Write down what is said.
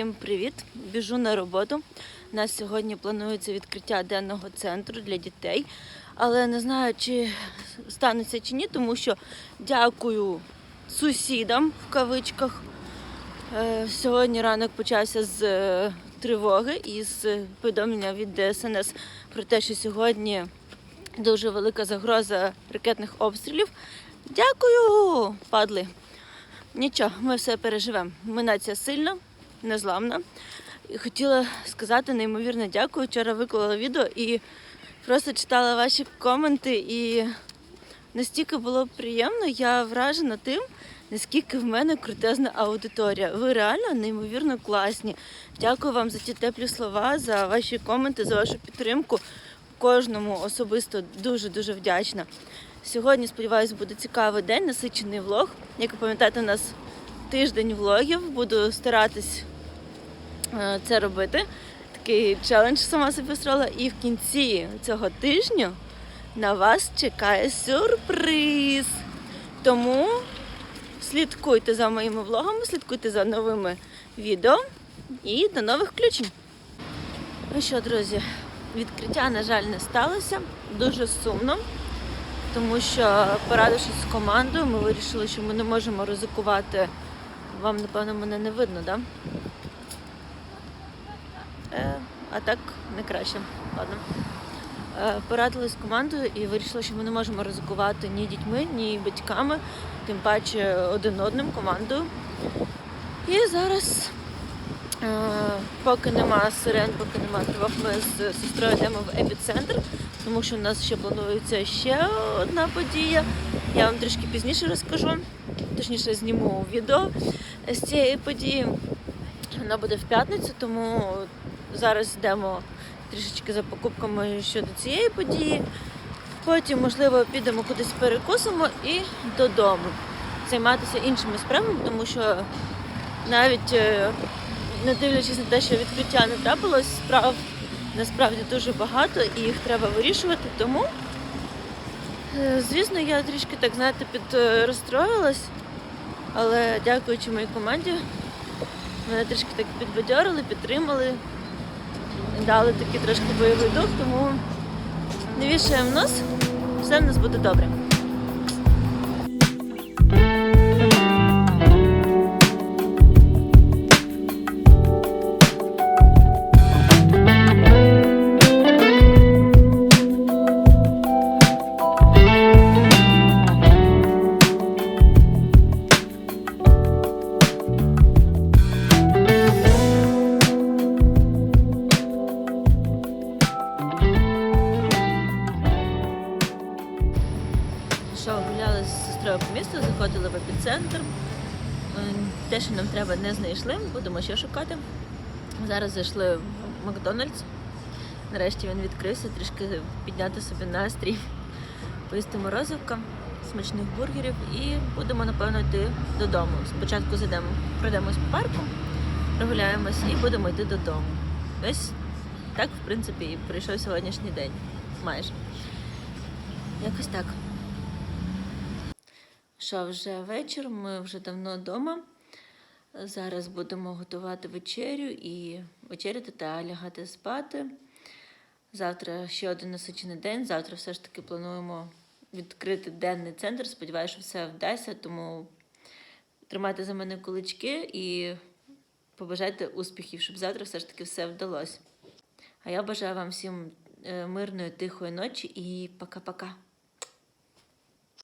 Всім привіт! Біжу на роботу. У нас сьогодні планується відкриття денного центру для дітей, але не знаю, чи станеться чи ні, тому що дякую сусідам в кавичках. Е, Сьогодні ранок почався з е, тривоги і з повідомлення від ДСНС про те, що сьогодні дуже велика загроза ракетних обстрілів. Дякую, падли! Нічого, ми все переживемо. Ми нація сильна, незламна. І хотіла сказати неймовірно дякую. Вчора виклала відео і просто читала ваші коменти. І настільки було приємно, я вражена тим, наскільки в мене крутезна аудиторія. Ви реально неймовірно класні. Дякую вам за ті теплі слова, за ваші коменти, за вашу підтримку. Кожному особисто дуже-дуже вдячна. Сьогодні, сподіваюся, буде цікавий день, насичений влог. Як ви пам'ятаєте, у нас тиждень влогів. Буду старатись це робити. Такий челендж сама собі строїла. І в кінці цього тижня на вас чекає сюрприз. Тому слідкуйте за моїми влогами, слідкуйте за новими відео і до нових включень. Ну що, друзі, відкриття, на жаль, не сталося. Дуже сумно тому що порадившись з командою, ми вирішили, що ми не можемо ризикувати. Вам, напевно, мене не видно, так? Да? А так не краще. Ладно. Е, порадились з командою і вирішили, що ми не можемо ризикувати ні дітьми, ні батьками, тим паче один одним командою. І зараз, е, поки нема сирен, поки нема тривог, ми з сестрою йдемо в епіцентр тому що у нас ще планується ще одна подія. Я вам трішки пізніше розкажу, точніше зніму відео з цієї події. Вона буде в п'ятницю, тому зараз йдемо трішечки за покупками щодо цієї події. Потім, можливо, підемо кудись перекусимо і додому. Займатися іншими справами, тому що навіть е, не дивлячись на те, що відкриття не трапилось, справ насправді дуже багато і їх треба вирішувати. Тому, е, звісно, я трішки так, знаєте, підрозстроїлась, але дякуючи моїй команді, мене трішки так підбадьорили, підтримали, дали такий трошки бойовий дух, тому не вішаємо нос, все в нас буде добре. Гуляли з сестрою по місту, заходили в епіцентр. Е, Те, що нам треба, не знайшли, будемо ще шукати. Зараз зайшли в Макдональдс. Нарешті він відкрився, трішки підняти собі настрій, поїсти морозивка, смачних бургерів і будемо, напевно, йти додому. Спочатку зайдемо, пройдемось по парку, прогуляємось і будемо йти додому. Ось так, в принципі, і прийшов сьогоднішній день. Майже. Якось так. Що вже вечір, ми вже давно вдома. Зараз будемо готувати вечерю і вечеряти та лягати спати. Завтра ще один насичений день. Завтра все ж таки плануємо відкрити денний центр. Сподіваюся, що все вдасться, тому тримайте за мене кулички і побажайте успіхів, щоб завтра все ж таки все вдалося. А я бажаю вам всім е, мирної, тихої ночі і пока-пока.